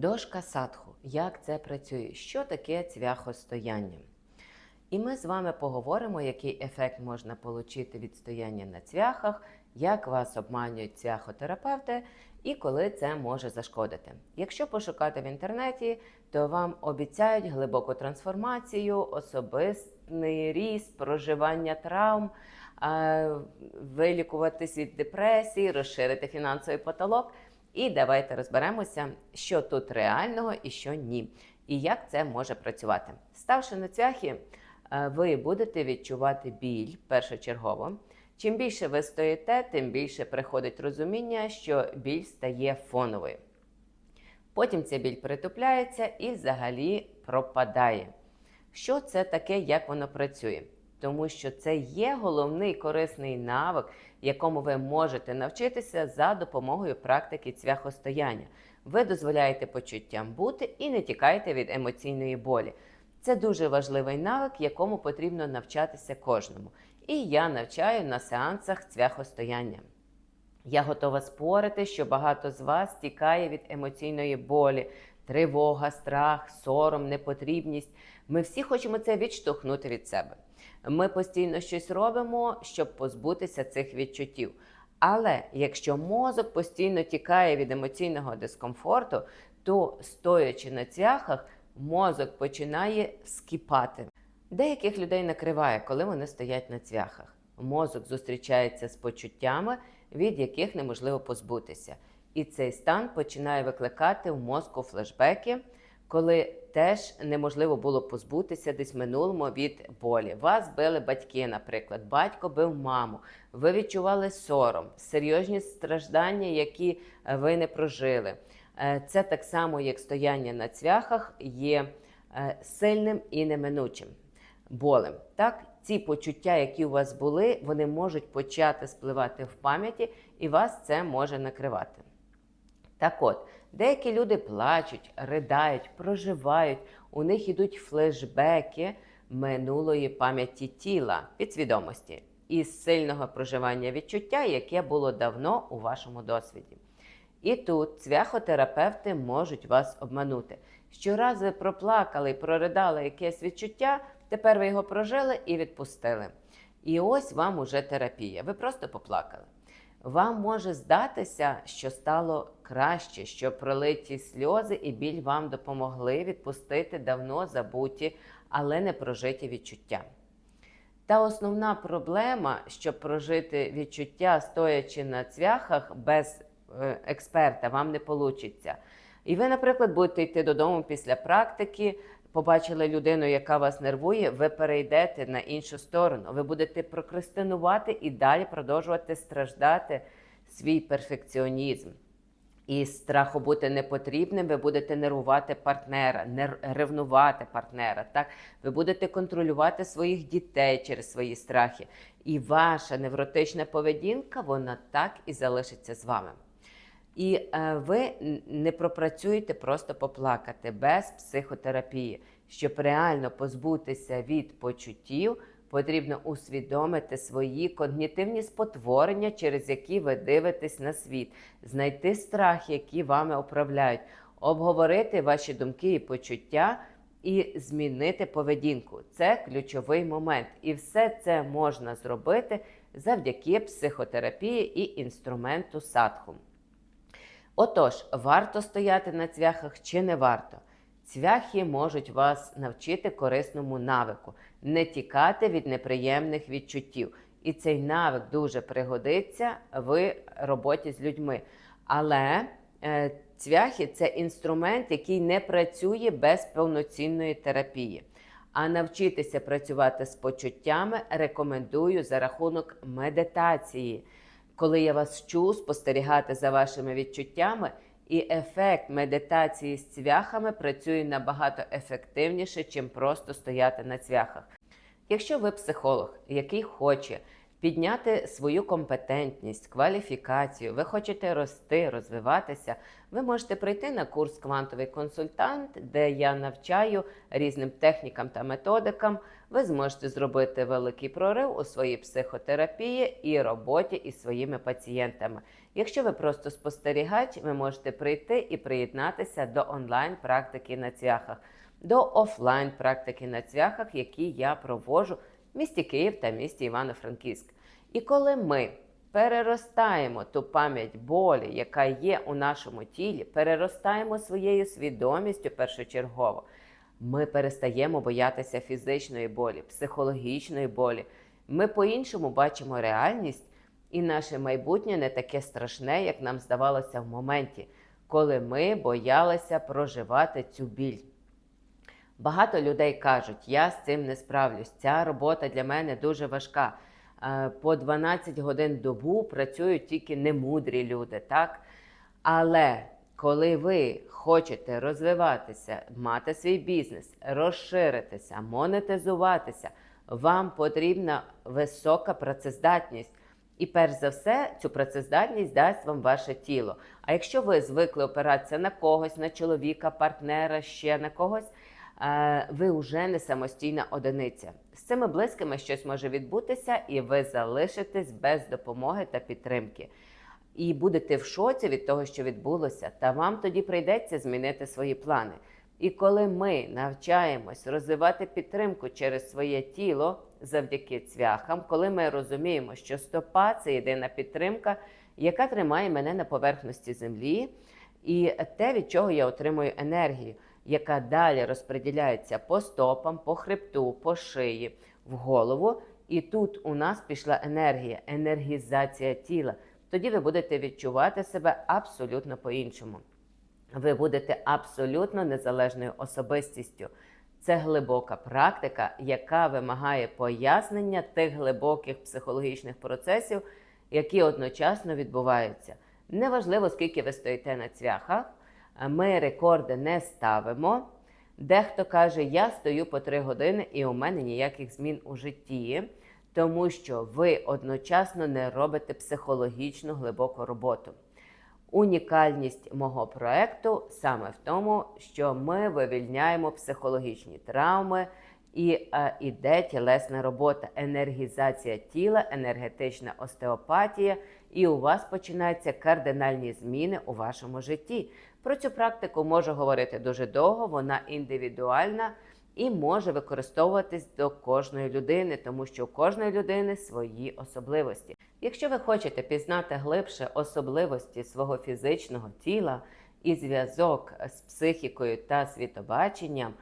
Дошка садху. Як це працює? Що таке цвяхостояння? І ми з вами поговоримо, який ефект можна отримати від стояння на цвяхах, як вас обманюють цвяхотерапевти і коли це може зашкодити. Якщо пошукати в інтернеті, то вам обіцяють глибоку трансформацію, особистий ріст, проживання травм, е, вилікуватись від депресії, розширити фінансовий потолок. І давайте розберемося, що тут реального і що ні, і як це може працювати. Ставши на цвяхи, е, ви будете відчувати біль першочергово. Чим більше ви стоїте, тим більше приходить розуміння, що біль стає фоновою. Потім ця біль притупляється і взагалі пропадає. Що це таке, як воно працює? Тому що це є головний корисний навик, якому ви можете навчитися за допомогою практики цвяхостояння. Ви дозволяєте почуттям бути і не тікаєте від емоційної болі. Це дуже важливий навик, якому потрібно навчатися кожному. І я навчаю на сеансах цвяхостояння. Я готова спорити, що багато з вас тікає від емоційної болі, тривога, страх, сором, непотрібність. Ми всі хочемо це відштовхнути від себе. Ми постійно щось робимо, щоб позбутися цих відчуттів. Але якщо мозок постійно тікає від емоційного дискомфорту, то стоячи на цвяхах, мозок починає скіпати. Деяких людей накриває, коли вони стоять на цвяхах. Мозок зустрічається з почуттями, від яких неможливо позбутися. І цей стан починає викликати в мозку флешбеки, коли теж неможливо було позбутися десь в минулому від болі. Вас били батьки, наприклад, батько бив маму. Ви відчували сором, серйозні страждання, які ви не прожили. Е, Це так само, як стояння на цвяхах, є е, сильним і неминучим болем. Так, ці почуття, які у вас були, вони можуть почати спливати в пам'яті, і вас це може накривати. Так от, деякі люди плачуть, ридають, проживають, у них ідуть флешбеки минулої пам'яті тіла, підсвідомості із сильного проживання відчуття, яке було давно у вашому досвіді. І тут цвяхотерапевти можуть вас обманути. Щораз ви проплакали і проридали якесь відчуття, тепер ви його прожили і відпустили. І ось вам уже терапія. Ви просто поплакали. Вам може здатися, що стало краще, що пролиті сльози і біль вам допомогли відпустити давно забуті, але не прожиті відчуття. Та основна проблема, щоб прожити відчуття, стоячи на цвяхах без е, експерта, вам не вийде. І ви, наприклад, будете йти додому після практики, побачили людину, яка вас нервує, ви перейдете на іншу сторону. Ви будете прокрастинувати і далі продовжувати страждати свій перфекціонізм. І страху бути непотрібним, ви будете нервувати партнера, нер- ревнувати партнера. Так? Ви будете контролювати своїх дітей через свої страхи. І ваша невротична поведінка, вона так і залишиться з вами. І е, ви не пропрацюєте просто поплакати без психотерапії. Щоб реально позбутися від почуттів, потрібно усвідомити свої когнітивні спотворення, через які ви дивитесь на світ, знайти страхи, які вами управляють, обговорити ваші думки і почуття. І змінити поведінку це ключовий момент, і все це можна зробити завдяки психотерапії і інструменту садху. Отож, варто стояти на цвяхах чи не варто? Цвяхи можуть вас навчити корисному навику, не тікати від неприємних відчуттів. І цей навик дуже пригодиться в роботі з людьми. Але е, цвяхи це інструмент, який не працює без повноцінної терапії. А навчитися працювати з почуттями рекомендую за рахунок медитації коли я вас чую спостерігати за вашими відчуттями, і ефект медитації з цвяхами працює набагато ефективніше, чим просто стояти на цвяхах. Якщо ви психолог, який хоче підняти свою компетентність, кваліфікацію, ви хочете рости, розвиватися, ви можете прийти на курс квантовий консультант, де я навчаю різним технікам та методикам. Ви зможете зробити великий прорив у своїй психотерапії і роботі із своїми пацієнтами. Якщо ви просто спостерігач, ви можете прийти і приєднатися до онлайн практики на цвяхах, до офлайн практики на цвяхах, які я проводжу в місті Київ та місті Івано-Франківськ. І коли ми переростаємо ту пам'ять болі, яка є у нашому тілі, переростаємо своєю свідомістю першочергово, ми перестаємо боятися фізичної болі, психологічної болі. Ми по-іншому бачимо реальність, і наше майбутнє не таке страшне, як нам здавалося в моменті, коли ми боялися проживати цю біль. Багато людей кажуть, я з цим не справлюсь. Ця робота для мене дуже важка. Е, По 12 годин добу працюють тільки немудрі люди, так? Але коли ви хочете розвиватися, мати свій бізнес, розширитися, монетизуватися, вам потрібна висока працездатність. І перш за все, цю працездатність дасть вам ваше тіло. А якщо ви звикли опиратися на когось, на чоловіка, партнера, ще на когось, ви вже не самостійна одиниця. З цими близькими щось може відбутися, і ви залишитесь без допомоги та підтримки. І будете в шоці від того, що відбулося, та вам тоді прийдеться змінити свої плани. І коли ми навчаємось розвивати підтримку через своє тіло завдяки цвяхам, коли ми розуміємо, що стопа це єдина підтримка, яка тримає мене на поверхності землі, і те, від чого я отримую енергію, яка далі розподіляється по стопам, по хребту, по шиї, в голову. І тут у нас пішла енергія, енергізація тіла. Тоді ви будете відчувати себе абсолютно по-іншому. Ви будете абсолютно незалежною особистістю. Це глибока практика, яка вимагає пояснення тих глибоких психологічних процесів, які одночасно відбуваються. Неважливо, скільки ви стоїте на цвяхах, ми рекорди не ставимо. Дехто каже, я стою по три години і у мене ніяких змін у житті, тому що ви одночасно не робите психологічну глибоку роботу. Унікальність мого проекту саме в тому, що ми вивільняємо психологічні травми і е, іде тілесна робота, енергізація тіла, енергетична остеопатія, і у вас починаються кардинальні зміни у вашому житті. Про цю практику можу говорити дуже довго, вона індивідуальна і може використовуватись до кожної людини, тому що у кожної людини свої особливості. Якщо ви хочете пізнати глибше особливості свого фізичного тіла і зв'язок з психікою та світобаченням,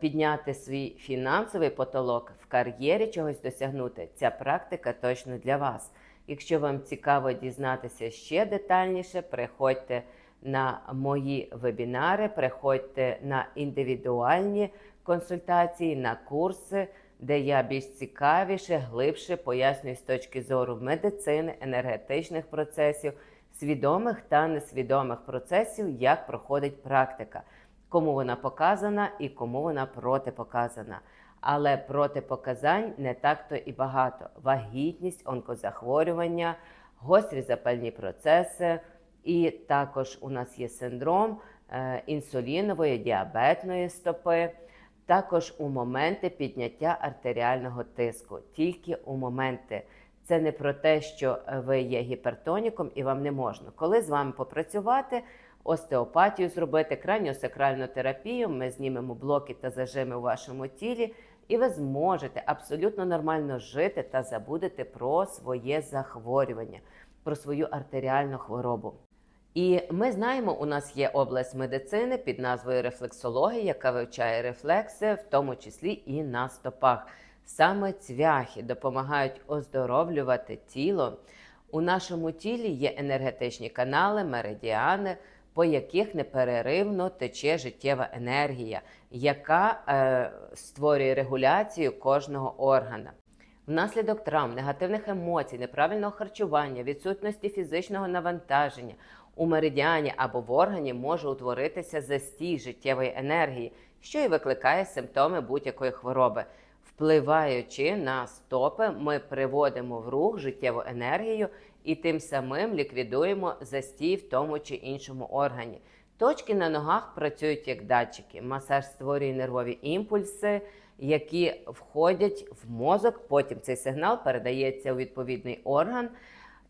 підняти свій фінансовий потолок в кар'єрі чогось досягнути, ця практика точно для вас. Якщо вам цікаво дізнатися ще детальніше, приходьте на мої вебінари, приходьте на індивідуальні консультації, на курси, де я більш цікавіше, глибше пояснюю з точки зору медицини, енергетичних процесів, свідомих та несвідомих процесів, як проходить практика, кому вона показана і кому вона протипоказана. Але протипоказань не так то і багато: вагітність, онкозахворювання, гострі запальні процеси. І також у нас є синдром е, інсулінової діабетної стопи, також у моменти підняття артеріального тиску, тільки у моменти. Це не про те, що ви є гіпертоніком і вам не можна. Коли з вами попрацювати, остеопатію зробити, краніосакральну терапію, ми знімемо блоки та зажими у вашому тілі, і ви зможете абсолютно нормально жити та забудете про своє захворювання, про свою артеріальну хворобу. І ми знаємо, у нас є область медицини під назвою рефлексологія, яка вивчає рефлекси, в тому числі і на стопах. Саме цвяхи допомагають оздоровлювати тіло. У нашому тілі є енергетичні канали, меридіани, по яких непереривно тече життєва енергія, яка е, створює регуляцію кожного органа. Внаслідок травм, негативних емоцій, неправильного харчування, відсутності фізичного навантаження у меридіані або в органі може утворитися застій життєвої енергії, що і викликає симптоми будь-якої хвороби. Впливаючи на стопи, ми приводимо в рух життєву енергію і тим самим ліквідуємо застій в тому чи іншому органі. Точки на ногах працюють як датчики. Масаж створює нервові імпульси, які входять в мозок. Потім цей сигнал передається у відповідний орган.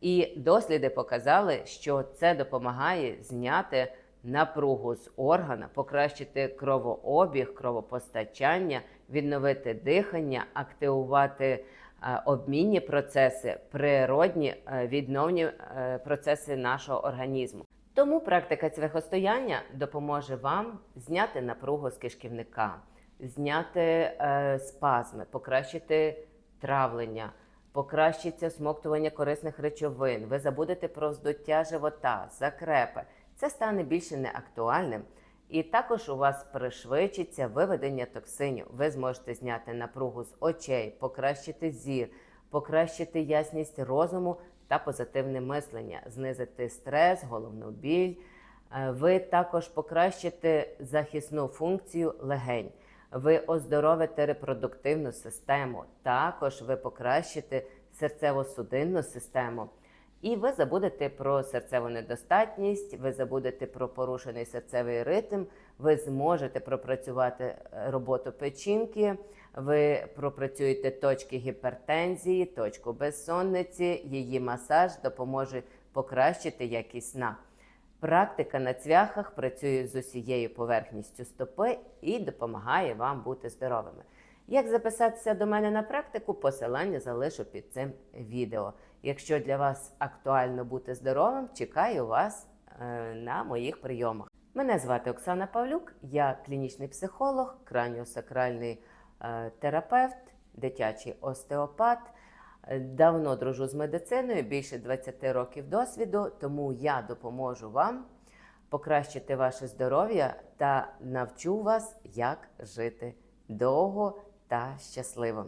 І досліди показали, що це допомагає зняти напругу з органа, покращити кровообіг, кровопостачання, відновити дихання, активувати е, обмінні процеси, природні е, відновні е, процеси нашого організму. Тому практика цвяхостояння допоможе вам зняти напругу з кишківника, зняти спазми, покращити травлення, покращиться смоктування корисних речовин. Ви забудете про вздуття живота, закрепи. Це стане більше неактуальним. І також у вас пришвидшиться виведення токсинів. Ви зможете зняти напругу з очей, покращити зір, покращити ясність розуму та позитивне мислення, знизити стрес, головну біль. Е, Ви також покращите захисну функцію легень. Ви оздоровите репродуктивну систему, також ви покращите серцево-судинну систему. І ви забудете про серцеву недостатність, ви забудете про порушений серцевий ритм, ви зможете пропрацювати е, роботу печінки, ви пропрацюєте точки гіпертензії, точку безсонниці, її масаж допоможе покращити якість сна. Практика на цвяхах працює з усією поверхністю стопи і допомагає вам бути здоровими. Як записатися до мене на практику, посилання залишу під цим відео. Якщо для вас актуально бути здоровим, чекаю вас е, на моїх прийомах. Мене звати Оксана Павлюк, я клінічний психолог, краніосакральний е, терапевт, дитячий остеопат. Е, Давно дружу з медициною, більше 20 років досвіду, тому я допоможу вам покращити ваше здоров'я та навчу вас, як жити довго та щасливо.